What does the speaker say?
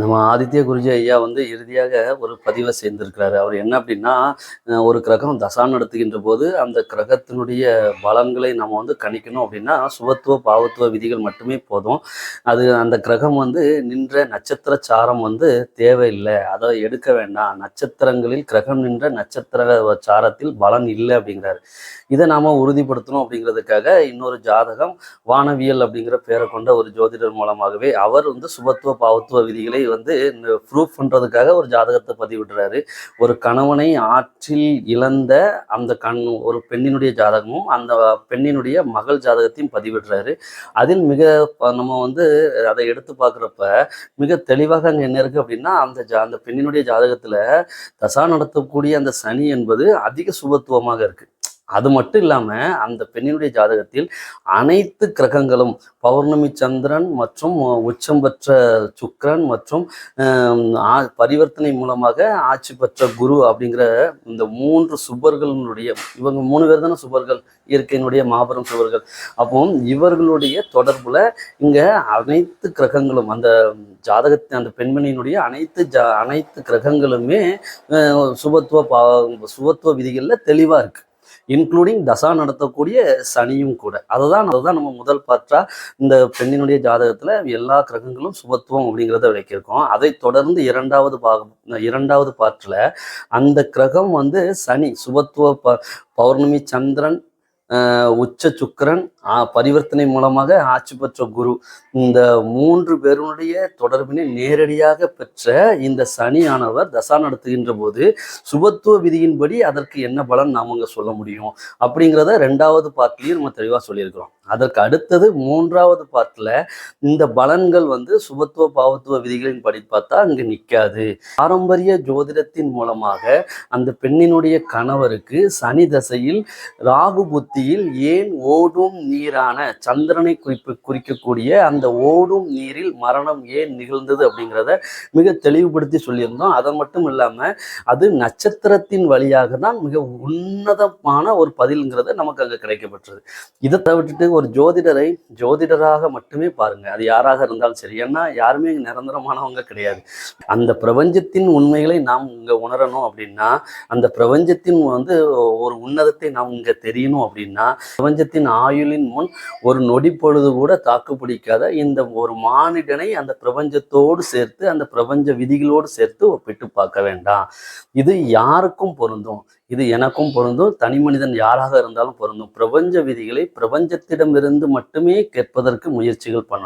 நம்ம ஆதித்ய குருஜி ஐயா வந்து இறுதியாக ஒரு பதிவை செய்திருக்கிறாரு. அவர் என்ன அப்படின்னா ஒரு கிரகம் தசா நடத்துகின்ற போது அந்த கிரகத்தினுடைய பலன்களை நம்ம வந்து கணிக்கணும் அப்படின்னா சுபத்துவ பாவத்துவ விதிகள் மட்டுமே போதும். அது அந்த கிரகம் வந்து நின்ற நட்சத்திர சாரம் வந்து தேவையில்லை. அதை எடுக்க வேண்டாம். நட்சத்திரங்களில் கிரகம் நின்ற நட்சத்திர சாரத்தில் பலன் இல்லை அப்படிங்கிறாரு. இதை நாம் உறுதிப்படுத்தணும் அப்படிங்கிறதுக்காக இன்னொரு ஜாதகம் வானவியல் அப்படிங்கிற பேரை கொண்ட ஒரு ஜோதிடர் மூலமாகவே அவர் வந்து சுபத்துவ பாவத்துவ விதிகளை வந்து ப்ரூஃப் பண்ணுறதுக்காக ஒரு ஜாதகத்தை பதிவிடுறாரு. ஒரு கணவனை ஆற்றில் இழந்த அந்த கண் ஒரு பெண்ணினுடைய ஜாதகமும் அந்த பெண்ணினுடைய மகள் ஜாதகத்தையும் பதிவிடுறாரு. அதில் மிக நம்ம வந்து அதை எடுத்து பார்க்குறப்ப மிக தெளிவாக அங்கே என்ன இருக்குது அப்படின்னா அந்த ஜா அந்த பெண்ணினுடைய ஜாதகத்தில் தசா நடத்தக்கூடிய அந்த சனி என்பது அதிக சுபத்துவமாக இருக்குது அது மட்டும் இல்லாம அந்த பெண்ணினுடைய ஜாதகத்தில் அனைத்து கிரகங்களும் பௌர்ணமி சந்திரன் மற்றும் உச்சம் பெற்ற சுக்கரன் மற்றும் ஆ- பரிவர்த்தனை மூலமாக ஆட்சி பெற்ற குரு அப்படிங்கிற இந்த மூன்று சுபர்களுடைய இவங்க மூணு பேர் தானே சுபர்கள் இயற்கையினுடைய மாபெரும் சுவர்கள் அப்போ இவர்களுடைய தொடர்புல இங்க அனைத்து கிரகங்களும் அந்த ஜாதகத்தை அந்த பெண்மணியினுடைய அனைத்து ஜா அனைத்து கிரகங்களுமே சுபத்துவ பா சுபத்துவ விதிகளில் தெளிவா இருக்கு. இன்க்ளூடிங் தசா நடத்தக்கூடிய சனியும் கூட. அதுதான் அதுதான் நம்ம முதல் பாற்றா இந்த பெண்ணினுடைய ஜாதகத்தில் எல்லா கிரகங்களும் சுபத்துவம் அப்படிங்கிறத விளக்கியிருக்கோம். அதை தொடர்ந்து இரண்டாவது பாகம் இரண்டாவது பாற்றில் அந்த கிரகம் வந்து சனி சுபத்துவ ப பௌர்ணமி சந்திரன் உச்ச சுக்கிரன் ஆஹ் பரிவர்த்தனை மூலமாக ஆட்சி பெற்ற குரு. இந்த மூன்று பேருடைய தொடர்பினை நேரடியாக பெற்ற இந்த சனியானவர் தசா நடத்துகின்ற போது சுபத்துவ விதியின்படி அதற்கு என்ன பலன் நாம அங்க சொல்ல முடியும்? அப்படிங்கிறத ரெண்டாவது பார்ட்லயும் நம்ம தெளிவாக சொல்லியிருக்கிறோம். அதற்கு அடுத்தது மூன்றாவது பார்ட்ல இந்த பலன்கள் வந்து சுபத்துவ பாவத்துவ விதிகளின் படி பார்த்தா அங்க நிற்காது பாரம்பரிய ஜோதிடத்தின் மூலமாக அந்த பெண்ணினுடைய கணவருக்கு சனி தசையில் ராகு பக்தியில் ஏன் ஓடும் நீரான சந்திரனை குறிப்பு குறிக்கக்கூடிய அந்த ஓடும் நீரில் மரணம் ஏன் நிகழ்ந்தது அப்படிங்கிறத மிக தெளிவுபடுத்தி சொல்லியிருந்தோம். அதை மட்டும் இல்லாமல் அது நட்சத்திரத்தின் வழியாக தான் மிக உன்னதமான ஒரு பதில்ங்கிறது நமக்கு அங்கே கிடைக்கப்பட்டது இதை தவிர்த்துட்டு ஒரு ஜோதிடரை ஜோதிடராக மட்டுமே பாருங்க. அது யாராக இருந்தாலும் சரி. ஏன்னா யாருமே நிரந்தரமானவங்க கிடையாது. அந்த பிரபஞ்சத்தின் உண்மைகளை நாம் இங்கே உணரணும் அப்படின்னா அந்த பிரபஞ்சத்தின் வந்து ஒரு உன்னதத்தை நாம் இங்கே தெரியணும் அப்படின்னா பிரபஞ்சத்தின் ஆயுளின் முன் ஒரு நொடி பொழுது கூட தாக்கு பிடிக்காத இந்த ஒரு மானிடனை அந்த பிரபஞ்சத்தோடு சேர்த்து அந்த பிரபஞ்ச விதிகளோடு சேர்த்து ஒப்பிட்டு பார்க்க வேண்டாம். இது யாருக்கும் பொருந்தும். இது எனக்கும் பொருந்தும். தனி மனிதன் யாராக இருந்தாலும் பொருந்தும். பிரபஞ்ச விதிகளை பிரபஞ்சத்திடமிருந்து மட்டுமே கேட்பதற்கு முயற்சிகள் பண்ணணும்.